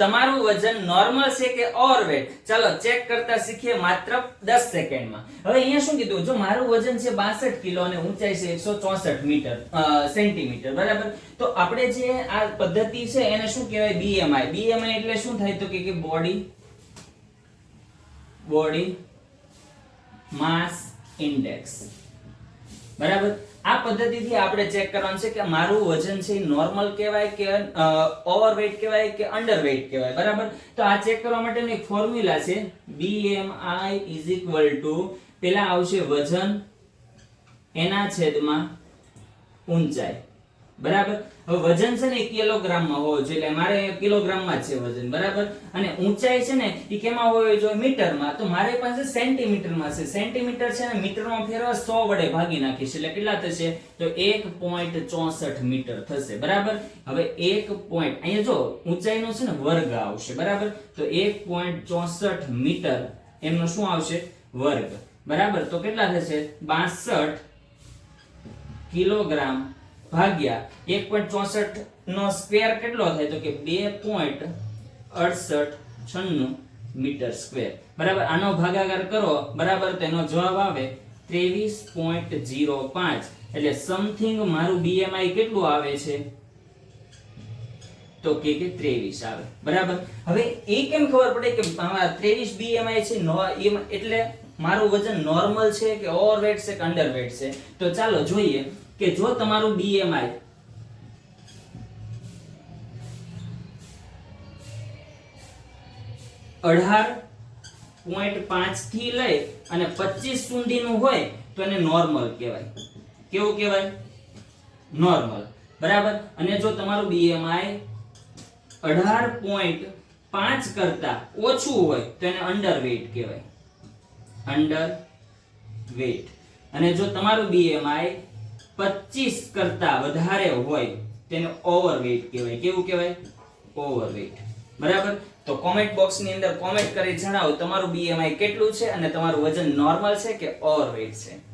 તમારું વજન નોર્મલ છે કે ઓવરવેટ ચાલો ચેક કરતા શીખીએ માત્ર 10 સેકન્ડમાં. હવે અહીંયા શું કીધું? જો મારું વજન છે 62 કિલો અને ઊંચાઈ છે 164 મીટર સેન્ટીમીટર, બરાબર? તો આપણે જે આ પદ્ધતિ છે એને શું કહેવાય? બીએમઆઈ બીએમઆઈ એટલે શું થાય તો કે બોડી બોડી માસ ઇન્ડેક્સ બરાબર? આ પદ્ધતિથી આપણે ચેક કરવાનું છે કે મારું વજન છે નોર્મલ કહેવાય કે ઓવરવેટ કહેવાય કે અંડરવેટ કહેવાય, બરાબર? તો આ ચેક કરવા માટેની એક ફોર્મ્યુલા છે. BMI ઇઝ ઇક્વલ ટુ પેલા આવશે વજન, એના છેદમાં ઊંચાઈ. બરાબર? હવે વજન છે ને કિલોગ્રામમાં હોવું જોઈએ એટલે મારે કિલોગ્રામમાં જ છે વજન, બરાબર? અને ઊંચાઈ છે ને એ કેમાં હોવી જોઈએ મીટરમાં, તો મારી પાસે સેન્ટીમીટરમાં છે. સેન્ટીમીટર છે ને મીટરમાં ફેરવા સો વડે ભાગી નાખીશ, એટલે કેટલા થશે? તો 1.64 મીટર થશે, બરાબર? હવે એક પોઈન્ટ, અહીંયા જો ઊંચાઈનો છે ને વર્ગ આવશે, બરાબર? તો 1.64 મીટર, એમનો શું આવશે? વર્ગ, બરાબર? તો કેટલા થશે? 62 કિલોગ્રામ ભાગ્યા 1.64 નો સ્ક્વેર કેટલો થાય તો કે 2.6896 મીટર સ્ક્વેર. બરાબર? આનો ભાગાકાર કરો, બરાબર? તેનો જવાબ આવે 23.05 એટલે સમથિંગ મારું બીએમઆઈ કેટલું આવે છે? તો કે કે 23 આવે. બરાબર? હવે એ કેમ ખબર પડે કે ત્રેવીસ 23 BMI છે, નો એટલે મારું વજન નોર્મલ છે કે ઓવરવેટ છે કે અંડરવેટ છે? તો ચાલો જોઈએ. કે જો તમારું BMI અઢાર પોઈન્ટ પાંચથી લઈ અને પચીસ સુધીનું હોય તો એને નોર્મલ કહેવાય. કેવું કહેવાય? નોર્મલ બરાબર? અને જો તમારું BMI અઢાર પોઈન્ટ પાંચ કરતા ઓછું હોય તો એને અંડરવેટ કહેવાય. અંડર વેટ અને જો તમારું BMI પચીસ કરતા વધારે હોય, તેને ઓવરવેટ કહેવાય. કેવું કહેવાય? ઓવરવેટ બરાબર? તો કોમેન્ટ બોક્સની અંદર કોમેન્ટ કરી જણાવો, તમારું બીએમઆઈ કેટલું છે અને તમારું વજન નોર્મલ છે કે ઓવરવેટ છે?